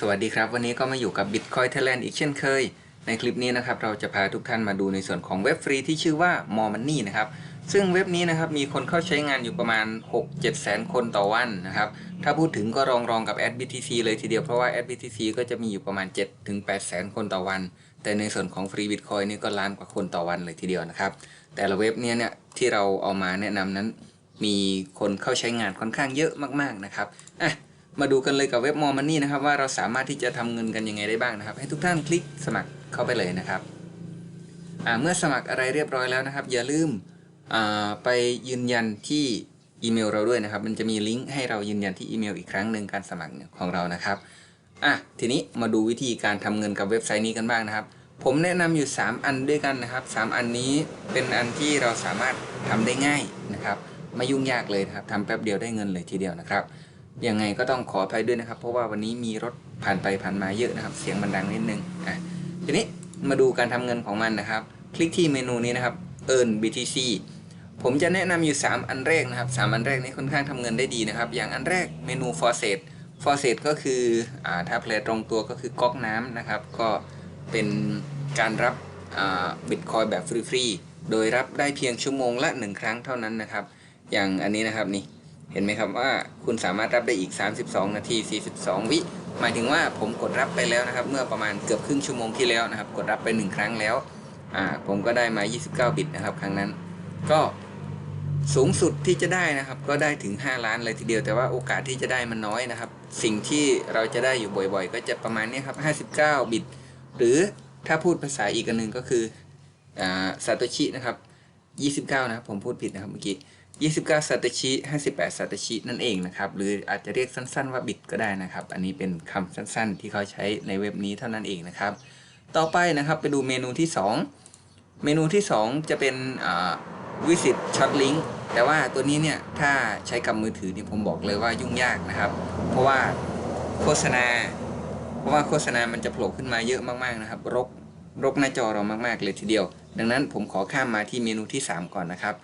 สวัสดีครับ วันนี้ก็มาอยู่กับ Bitcoin Thailand อีกเช่นเคย ในคลิปนี้นะครับเราจะพาทุกท่านมาดูในส่วนของเว็บฟรีที่ชื่อว่า More Money นะครับซึ่งเว็บนี้นะครับมีคนเข้าใช้งานอยู่ประมาณ 6-7แสนคนต่อวันนะครับถ้าพูดถึงก็รองรองกับ AdBTC เลยทีเดียวเพราะว่า AdBTC ก็จะมีอยู่ประมาณ7-8แสนคนต่อวัน แต่ในส่วนของฟรี Bitcoin นี่ก็ล้านกว่าคนต่อวันเลยทีเดียวนะครับแต่ละเว็บเนี้ยเนี่ยที่เราเอามาแนะนำนั้น มีคนเข้าใช้งานค่อนข้างเยอะมากๆนะครับอะ มาดูกันเลยกับเว็บมอมันนี่นะครับว่าเราสามารถที่จะทำเงินกันยังไงได้บ้างนะครับ ให้ทุกท่านคลิกสมัครเข้าไปเลยนะครับเมื่อสมัครอะไรเรียบร้อยแล้วนะครับ อย่าลืมไปยืนยันที่อีเมลเราด้วยนะครับ มันจะมีลิงก์ให้เรายืนยันที่อีเมลอีกครั้งหนึ่งการสมัครของเรานะครับอะทีนี้มาดูวิธีการทำเงินกับเว็บไซต์นี้กันบ้างนะครับ ผมแนะนำอยู่ 3 อันด้วยกันนะครับ 3 อันนี้เป็นอันที่เราสามารถทำได้ง่ายนะครับ ไม่ยุ่งยากเลยนะครับทำแป๊บเดียวได้เงินเลยทีเดียวนะครับ ยังไงก็ต้องขออภัยด้วยนะครับ เพราะว่าวันนี้มีรถผ่านไปผ่านมาเยอะนะครับ เสียงมันดังนิดนึงอะทีนี้มาดูการทำเงินของมันนะครับ คลิกที่เมนูนี้นะครับ Earn BTC ผมจะแนะนำอยู่ 3 อันแรกนะครับ 3 อันแรกนี้ค่อนข้างทำเงินได้ดีนะครับ อย่างอันแรกเมนู f o r s e t f o r s e t ก็คืออ่าถ้าแปลตรงตัวก็คือก๊อกน้ำนะครับ ก็เป็นการรับบิตคอยแบบฟรีๆโดยรับได้เพียงชั่วโมงละ 1 ครั้งเท่านั้นนะครับ อย่างอันนี้นะครับนี่ เห็นไหมครับว่าคุณสามารถรับได้อีก 32 นาที 42 วิหมายถึงว่าผมกดรับไปแล้วนะครับ เมื่อประมาณเกือบครึ่งชั่วโมงที่แล้วนะครับ กดรับไป 1 ครั้งแล้วอ่าผมก็ได้มา 29 บิตนะครับ ครั้งนั้น ก็สูงสุดที่จะได้นะครับ ก็ได้ถึง 5 ล้านเลยทีเดียวแต่ว่าโอกาสที่จะได้มันน้อยนะครับ สิ่งที่เราจะได้อยู่บ่อยๆ ก็จะประมาณนี้ครับ 59 บิต หรือถ้าพูดภาษาอีกอันหนึ่งก็คืออ่าซาโตชินะครับ 29 นะครับผมพูดผิดนะครับเมื่อกี้ 29ซาตชิ58ซาตชินั่นเองนะครับ หรืออาจจะเรียกสั้นๆว่าบิตก็ได้นะครับ อันนี้เป็นคำสั้นๆ ที่เขาใช้ในเว็บนี้เท่านั้นเองนะครับ ต่อไปนะครับไปดูเมนูที่ 2 เมนูที่ 2 จะเป็นวิสิตช็อตลิงก์แต่ว่าตัวนี้เนี่ย ถ้าใช้กับมือถือเนี่ยผมบอกเลยว่ายุ่งยากนะครับ เพราะว่าโฆษณา เพราะว่าโฆษณามันจะโผล่ขึ้นมาเยอะมากๆนะครับ รกรกหน้าจอเรามากๆเลยทีเดียว ดังนั้นผมขอข้ามมาที่เมนูที่ 3 ก่อนนะครับ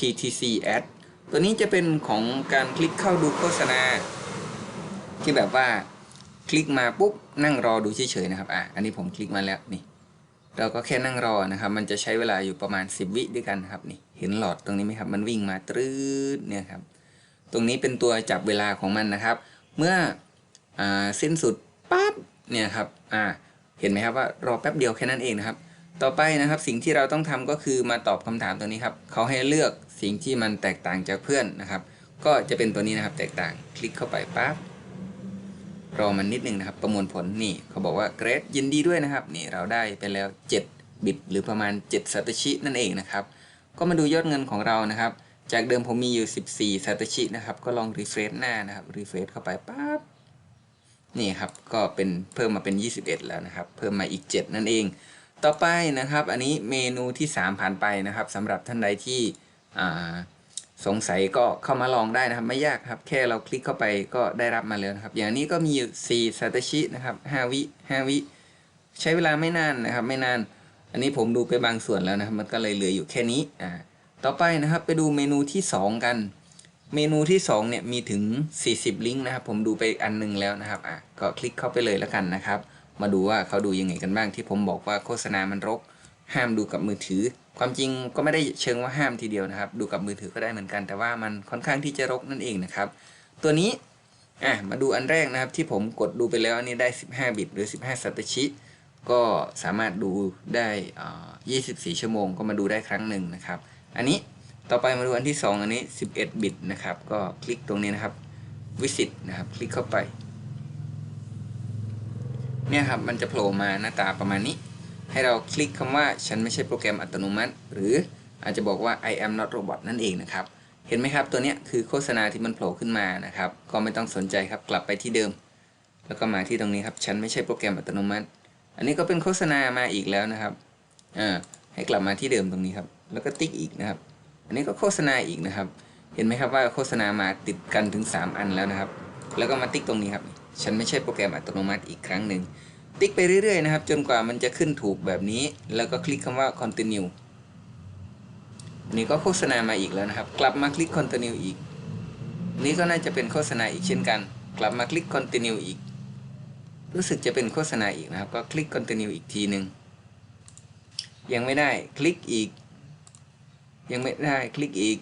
PTC Ad ตัวนี้จะเป็นของการคลิกเข้าดูโฆษณา ที่แบบว่าคลิกมาปุ๊บนั่งรอดูเฉยๆนะครับอะอันนี้ผมคลิกมาแล้วนี่เราก็แค่นั่งรอนะครับ มันจะใช้เวลาอยู่ประมาณ 10 วิด้วยกันครับนี่เห็นหลอดตรงนี้ไหมครับ มันวิ่งมาตรืดเนี่ยครับตรงนี้เป็นตัวจับเวลาของมันนะครับ เมื่ออสิ้นสุดปั๊บเนี่ยครับอ่าเห็นไหมครับว่ารอแป๊บเดียวแค่นั้นเองนะครับ ต่อไปนะครับสิ่งที่เราต้องทำก็คือมาตอบคำถามตัวนี้ครับเขาให้เลือกสิ่งที่มันแตกต่างจากเพื่อนนะครับ ก็จะเป็นตัวนี้นะครับแตกต่างคลิกเข้าไปปั๊บรอมันนิดนึงนะครับ ประมวลผลนี่เขาบอกว่าเกรดยินดีด้วยนะครับ นี่เราได้ไปแล้ว 7 บิตหรือประมาณ7ซาตชินั่นเองนะครับ ก็มาดูยอดเงินของเรานะครับ จากเดิมผมมีอยู่ 14ซาตชินะครับ ก็ลองรีเฟรชหน้านะครับรีเฟรชเข้าไปปั๊บนี่ครับก็เป็นเพิ่มมาเป็น 21 แล้วนะครับ เพิ่มมาอีก 7 นั่นเอง ต่อไปนะครับ อันนี้เมนูที่ 3 ผ่านไปนะครับสำหรับท่านใดที่สงสัยก็เข้ามาลองได้นะครับ ไม่ยากครับ แค่เราคลิกเข้าไปก็ได้รับมาแล้วนะครับ อย่างนี้ก็มีอยู่4ซาตชินะครับ5วิ5วิ ใช้เวลาไม่นานนะครับ ไม่นาน อันนี้ผมดูไปบางส่วนแล้วนะครับ มันก็เลยเหลืออยู่แค่นี้อ่าต่อไปนะครับไปดูเมนูที่ 2 กัน เมนูที่2เนี่ยมีถึง 40 ลิงก์นะครับ ผมดูไปอันนึงแล้วนะครับอะก็คลิกเข้าไปเลยแล้วกันนะครับ มาดูว่าเขาดูยังไงกันบ้างที่ผมบอกว่าโฆษณามันรก ห้ามดูกับมือถือ ความจริงก็ไม่ได้เชิงว่าห้ามทีเดียวนะครับ ดูกับมือถือก็ได้เหมือนกัน แต่ว่ามันค่อนข้างที่จะรกนั่นเองนะครับ ตัวนี้อะมาดูอันแรกนะครับที่ผมกดดูไปแล้วอันนี้ได้ 15 บิตหรือ 15 สัตชิ ก็สามารถดูได้อ่า24 ชั่วโมงก็มาดูได้ครั้งหนึ่งนะครับ อันนี้ต่อไปมาดูอันที่ 2 อันนี้ 11 บิตนะครับ ก็คลิกตรงนี้นะครับ วิสิตนะครับ คลิกเข้าไป เนี่ยครับมันจะโผล่มาหน้าตาประมาณนี้ ให้เราคลิกคำว่าฉันไม่ใช่โปรแกรมอัตโนมัติ หรืออาจจะบอกว่า I am not robot นั่นเองนะครับ เห็นไหมครับตัวนี้คือโฆษณาที่มันโผล่ขึ้นมานะครับ ก็ไม่ต้องสนใจครับกลับไปที่เดิม แล้วก็มาที่ตรงนี้ครับ ฉันไม่ใช่โปรแกรมอัตโนมัติ อันนี้ก็เป็นโฆษณามาอีกแล้วนะครับอ่าให้กลับมาที่เดิมตรงนี้ครับ แล้วก็ติ๊กอีกนะครับ อันนี้ก็โฆษณาอีกนะครับ เห็นไหมครับว่าโฆษณามาติดกันถึง 3 อันแล้วนะครับ แล้วก็มาติ๊กตรงนี้ครับ ฉันไม่ใช่โปรแกรมอัตโนมัติอีกครั้งหนึ่ง ติ๊กไปเรื่อยๆนะครับ จนกว่ามันจะขึ้นถูกแบบนี้ แล้วก็คลิกคำว่า continue นนี้ก็โฆษณามาอีกแล้วนะครับ กลับมาคลิก continue อีก นี้ก็น่าจะเป็นโฆษณาอีกเช่นกัน กลับมาคลิก continue อีก รู้สึกจะเป็นโฆษณาอีกนะครับ ก็คลิก continue อีกทีหนึ่งยังไม่ได้คลิกอีก ยังไม่ได้คลิกอีก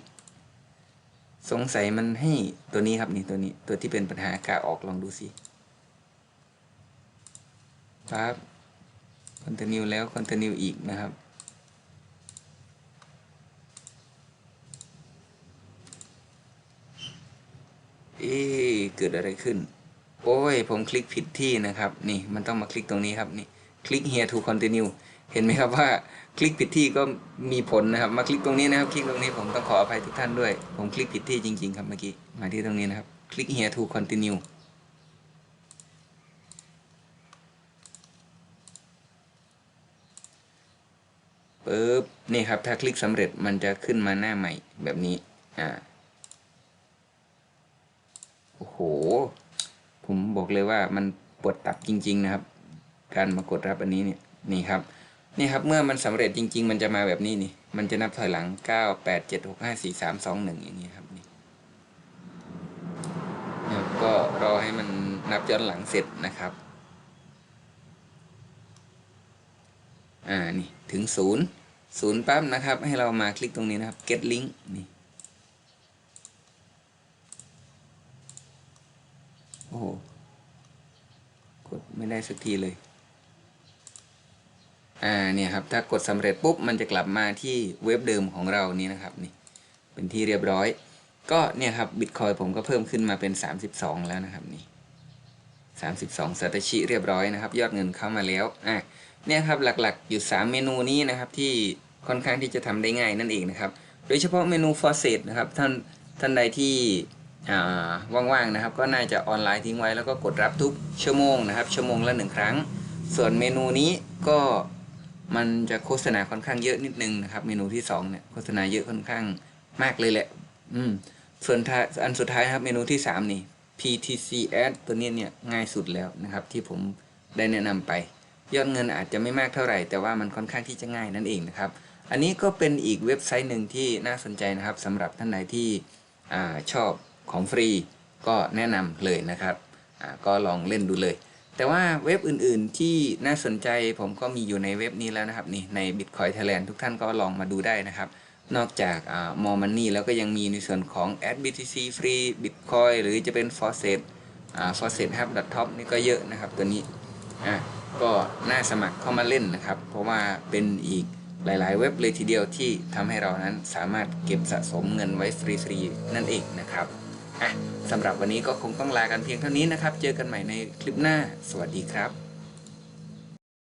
สงสัยมันให้ตัวนี้ครับนี่ตัวนี้ตัวที่เป็นปัญหากาออกลองดูสิ ครับ continue แล้ว continue อีกนะครับ เอ๊เกิดอะไรขึ้น โอ้ย ผมคลิกผิดที่นะครับ นี่มันต้องมาคลิกตรงนี้ครับนี่คลิก here to continue เห็นไหมครับว่าคลิกผิดที่ก็มีผลนะครับ มาคลิกตรงนี้นะครับ คลิกตรงนี้ผมต้องขออภัยทุกท่านด้วย ผมคลิกผิดที่จริง ๆ ครับเมื่อกี้ มาที่ตรงนี้นะครับ คลิก here to continue ปึ๊บนี่ครับถ้าคลิกสำเร็จมันจะขึ้นมาหน้าใหม่แบบนี้อ่าโอ้โห ผมบอกเลยว่ามันปวดตับจริง ๆ นะครับ การมากดรับอันนี้เนี่ยนี่ครับนี่ครับเมื่อมันสำเร็จจริง ๆ มันจะมาแบบนี้นี่ มันจะนับถอยหลัง9 8 7 6 5 4 3 2 1อย่างนี้ครับนี่แล้วก็รอให้มันนับย้อนหลังเสร็จนะครับ อ่านี่ถึงศูนย์ศูนย์ปั๊บนะครับ ให้เรามาคลิกตรงนี้นะครับ get link นี่โอ้โหกดไม่ได้สักทีเลย อ่าเนี่ยครับ ถ้ากดสำเร็จปุ๊บ มันจะกลับมาที่เว็บเดิมของเรานี่นะครับนี่เป็นที่เรียบร้อย ก็เนี่ยครับบิตคอยผมก็เพิ่มขึ้นมาเป็น 32 แล้วนะครับนี่32สัตชิเรียบร้อยนะครับ ยอดเงินเข้ามาแล้วอะ เนี่ยครับหลักๆอยู่ 3 เมนูนี้นะครับที่ค่อนข้างที่จะทำได้ง่ายนั่นเองนะครับ โดยเฉพาะเมนู f o r s e t นะครับท่านท่านใดที่ว่างๆนะครับ ก็น่าจะออนไลน์ทิ้งไว้แล้วก็กดรับทุกชั่วโมงนะครับ ชั่วโมงละหนึ่งครั้ง ส่วนเมนูนี้ก็มันจะโฆษณาค่อนข้างเยอะนิดนึงนะครับ เมนูที่สองเนี่ยโฆษณาเยอะค่อนข้างมากเลยแหละ อืมส่วนอันสุดท้ายครับเมนูที่สามนี่ PTC Ad ตัวนี้เนี่ยง่ายสุดแล้วนะครับ ที่ผมได้แนะนำไป ยอดเงินอาจจะไม่มากเท่าไหร่ แต่ว่ามันค่อนข้างที่จะง่ายนั่นเองนะครับ อันนี้ก็เป็นอีกเว็บไซต์หนึ่งที่น่าสนใจนะครับสำหรับท่านใดที่อชอบของฟรี ก็แนะนำเลยนะครับก็ลองเล่นดูเลย แต่ว่าเว็บอื่นๆที่น่าสนใจผมก็มีอยู่ในเว็บนี้แล้วนะครับนี่ใน Bitcoin Thailand ทุกท่านก็ลองมาดูได้นะครับนอกจากมอ่า More Money แล้วก็ยังมีในส่วนของ Ad BTC Free Bitcoin หรือจะเป็น f o r s e t อ่า f o r s e t Hub Top นี่ก็เยอะนะครับตัวนี้อะ ก็น่าสมัครเข้ามาเล่นนะครับ เพราะว่าเป็นอีกหลาย ๆ เว็บเลยทีเดียวที่ทำให้เรานั้นสามารถเก็บสะสมเงินไว้ฟรีๆนั่นเองนะครับอะสำหรับวันนี้ก็คงต้องลากันเพียงเท่านี้นะครับ เจอกันใหม่ในคลิปหน้า สวัสดีครับ